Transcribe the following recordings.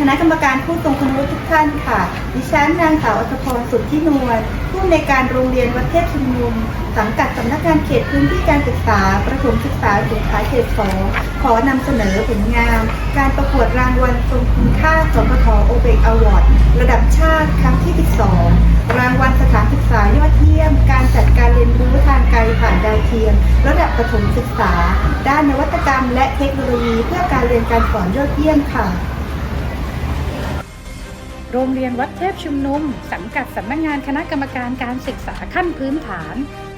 คณะกรรมการผู้ทรงคุณวุฒิทุกท่านค่ะ ดิฉันนางสาวอัตพรสุทธินวลผู้ในวยการโรงเรียนวัดเทพชุมนุม สังกัดสำนักงานเขตพื้นที่การศึกษา ประถมศึกษาสงขลาเขตสองขอนำเสนอผลงาน การประกวดรางวัลทรงคุณค่าสปทโอเบกอวอร์ดระดับชาติครั้งที่ 12 รางวัลสถานศึกษายอดเยี่ยม การจัดการเรียนรู้ทางไกลผ่านดาวเทียม ระดับประถมศึกษา ด้านนวัตกรรม และเทคโนโลยี เพื่อการเรียนการสอนยอดเยี่ยมค่ะ โรงเรียนวัดเทพชุมนุม สังกัดสำนักงานคณะกรรมการการศึกษาขั้นพื้นฐาน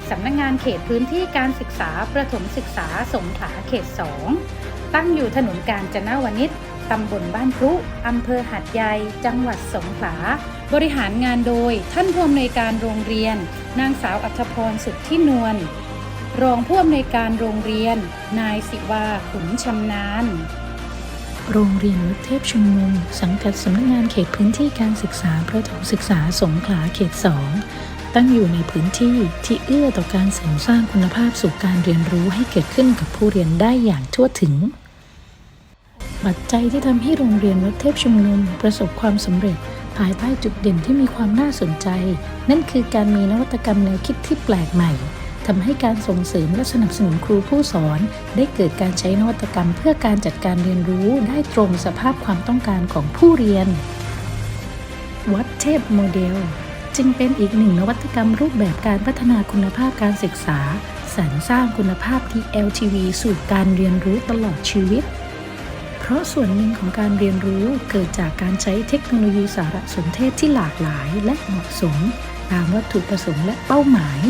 สำนักงานเขตพื้นที่การศึกษาประถมศึกษาสงขลาเขต 2 ตั้งอยู่ถนนกาญจนาวนิชตำบลบ้านพรุอำเภอหัดใหญ่ จังหวัดสงขลา บริหารงานโดยท่านผู้อำนวยการโรงเรียน นางสาวอัธพรสุทธินวล รองผู้อำนวยการโรงเรียน นายสิวาขุนชำนาญ โรงเรียนวัดเทพชุมนุม สังกัดสำนักงานเขตพื้นที่การศึกษาประถมศึกษาสงขลาเขต 2 ตั้งอยู่ในพื้นที่ที่เอื้อต่อการเสริมสร้างคุณภาพสู่การเรียนรู้ให้เกิดขึ้นกับผู้เรียนได้อย่างทั่วถึงปัจจัยที่ทำให้โรงเรียนวัดเทพชุมนุมประสบความสำเร็จ ภายใต้จุดเด่นที่มีความน่าสนใจ นั่นคือการมีนวัตกรรมแนวคิดที่แปลกใหม่ ทำให้การส่งเสริมและสนับสนุนครูผู้สอน ได้เกิดการใช้นวัตกรรม เพื่อการจัดการเรียนรู้ได้ตรงสภาพความต้องการของผู้เรียน วัดเทพโมเดล จึงเป็นอีกหนึ่งนวัตกรรมรูปแบบการพัฒนาคุณภาพการศึกษา สรรสร้างคุณภาพ TLTV สู่การเรียนรู้ตลอดชีวิตเพราะส่วนหนึ่งของการเรียนรู้เกิดจากการใช้เทคโนโลยีสารสนเทศที่หลากหลายและเหมาะสม ตามวัตถุประสงค์และเป้าหมาย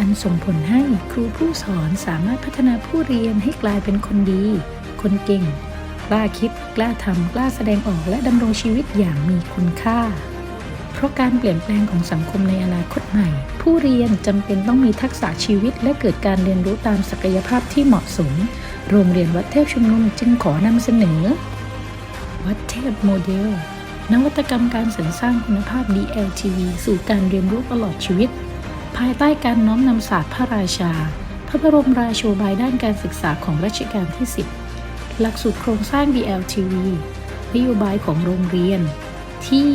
อันส่งผลให้ครูผู้สอนสามารถพัฒนาผู้เรียนให้กลายเป็นคนดี คนเก่ง กล้าคิด กล้าทำ กล้าแสดงออกและดำรงชีวิตอย่างมีคุณค่า เพราะการเปลี่ยนแปลงของสังคมในอนาคตใหม่ ผู้เรียนจำเป็นต้องมีทักษะชีวิตและเกิดการเรียนรู้ตามศักยภาพที่เหมาะสม โรงเรียนวัดเทพชุมนุมจึงขอนำเสนอ วัดเทพโมเดลนวัตกรรมการสริมสร้างคุณภาพ DLTV สู่การเรียนรู้ตลอดชีวิต ภายใต้การน้อมนำศาสตร์พระราชา พระบรมราโชบายด้านการศึกษาของรัชกาลที่ 10 หลักสูตรโครงสร้าง DLTV นโยบายของโรงเรียน ที่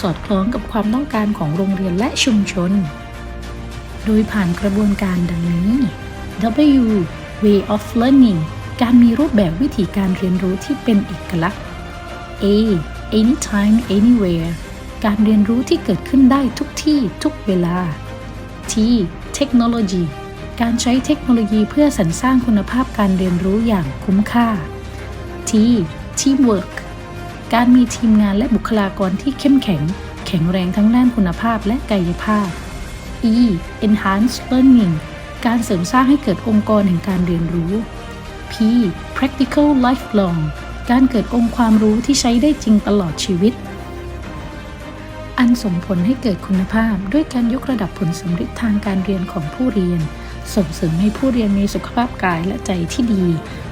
สอดคล้องกับความต้องการของโรงเรียนและชุมชน โดยผ่านกระบวนการดังนี้ W Way of Learning การมีรูปแบบวิธีการเรียนรู้ที่เป็นเอกลักษณ์ A Anytime Anywhere การเรียนรู้ที่เกิดขึ้นได้ทุกที่ทุกเวลา T Technology การใช้เทคโนโลยีเพื่อสรรสร้างคุณภาพการเรียนรู้อย่างคุ้มค่า T Teamwork การมีทีมงานและบุคลากรที่เข้มแข็ง แข็งแรงทั้งด้านคุณภาพและกายภาพ E Enhanced Learning การเสริมสร้างให้เกิดองค์กรแห่งการเรียนรู้ P Practical Lifelong การเกิดองค์ความรู้ที่ใช้ได้จริงตลอดชีวิต อันส่งผลให้เกิดคุณภาพด้วยการยกระดับผลสำเร็จทางการเรียนของผู้เรียน ส่งเสริมให้ผู้เรียนมีสุขภาพกายและใจที่ดี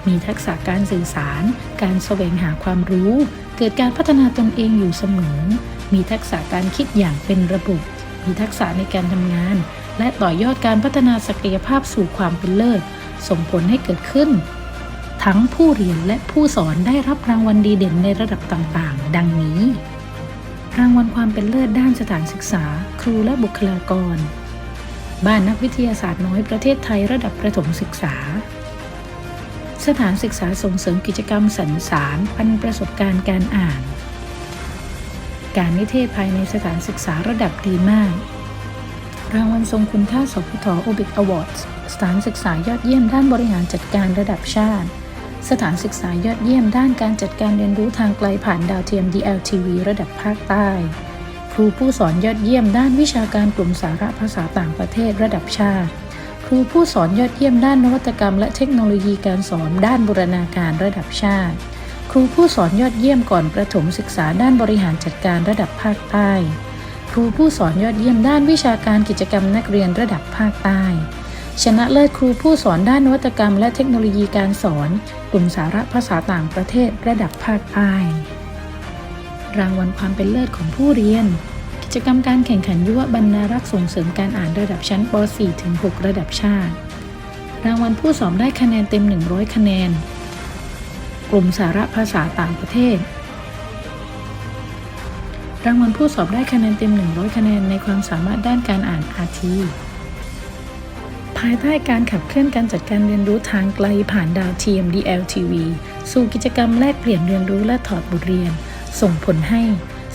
มีทักษะการสื่อสาร การแสวงหาความรู้ เกิดการพัฒนาตนเองอยู่เสมอ มีทักษะการคิดอย่างเป็นระบบ มีทักษะในการทำงาน และต่อยอดการพัฒนาศักยภาพสู่ความเป็นเลิศ ส่งผลให้เกิดขึ้น ทั้งผู้เรียนและผู้สอนได้รับรางวัลดีเด่นในระดับต่างๆ ดังนี้ เป็นเลิศด้านสถานศึกษา ครูและบุคลากร บ้านนักวิทยาศาสตร์น้อยประเทศไทยระดับประถมศึกษา สถานศึกษาส่งเสริมกิจกรรมสรรสารปันประสบการณ์การอ่าน การนิเทศภายในสถานศึกษาระดับดีมาก รางวัลทรงคุณค่าสพทโอบิกอวอร์ดสถานศึกษายอดเยี่ยมด้านบริหารจัดการระดับชาติสถานศึกษายอดเยี่ยมด้านการจัดการเรียนรู้ทางไกลผ่านดาวเทียม DLTV ระดับภาคใต้ รูผู้สอนยอดเยี่ยมด้านวิชาการกลุ่มสาระภาษาต่างประเทศระดับชาติ ครูผู้สอนยอดเยี่ยมด้านนวัตกรรม และเทคโนโลยีการสอนด้านบูรณาการระดับชาติ ครูผู้สอนยอดเยี่ยมก่อนประถมศึกษาด้านบริหารจัดการระดับภาคใต้ ครูผู้สอนยอดเยี่ยมด้านวิชาการกิจกรรมนักเรียนระดับภาคใต้ ชนะเลิศครูผู้สอนด้านนวัตกรรม และเทคโนโลยีการสอน กลุ่มสาระภาษาต่างประเทศระดับภาคใต้ รางวัลความเป็นเลิศของผู้เรียน กิจกรรมการแข่งขันยุวบรรณารักษ์ส่งเสริมการอ่านระดับชั้นป .4 ถึง 6 ระดับชาติ รางวัลผู้สอบได้คะแนนเต็ม 100 คะแนน กลุ่มสาระภาษาต่างประเทศ รางวัลผู้สอบได้คะแนนเต็ม 100 คะแนนในความสามารถด้านการอ่าน RT ภายใต้การขับเคลื่อนการจัดการเรียนรู้ทางไกลผ่านดาวเทียม DLTV สู่กิจกรรมแลกเปลี่ยนเรียนรู้และถอดบทเรียน ส่งผลให้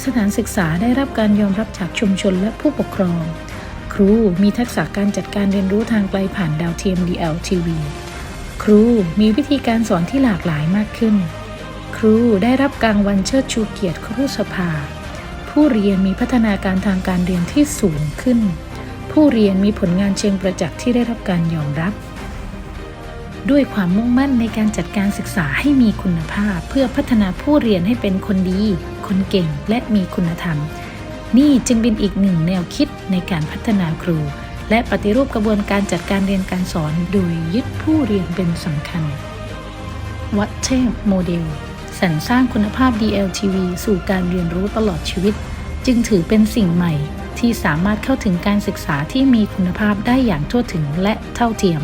สถานศึกษาได้รับการยอมรับจากชุมชนและผู้ปกครอง ครูมีทักษะการจัดการเรียนรู้ทางไกลผ่านดาวเทียม DLTV ครูมีวิธีการสอนที่หลากหลายมากขึ้น ครูได้รับการวันเชิดชูเกียรติครูสภา ผู้เรียนมีพัฒนาการทางการเรียนที่สูงขึ้น ผู้เรียนมีผลงานเชิงประจักษ์ที่ได้รับการยอมรับ ด้วยความมุ่งมั่นในการจัดการศึกษาให้มีคุณภาพ เพื่อพัฒนาผู้เรียนให้เป็นคนดี คนเก่งและมีคุณธรรม นี่จึงเป็นอีกหนึ่งแนวคิดในการพัฒนาครู และปฏิรูปกระบวนการจัดการเรียนการสอน โดยยึดผู้เรียนเป็นสำคัญ วัดเทพโมเดลสรรสร้างคุณภาพ DLTV สู่การเรียนรู้ตลอดชีวิต จึงถือเป็นสิ่งใหม่ที่สามารถเข้าถึงการศึกษาที่มีคุณภาพได้อย่างทั่วถึงและเท่าเทียม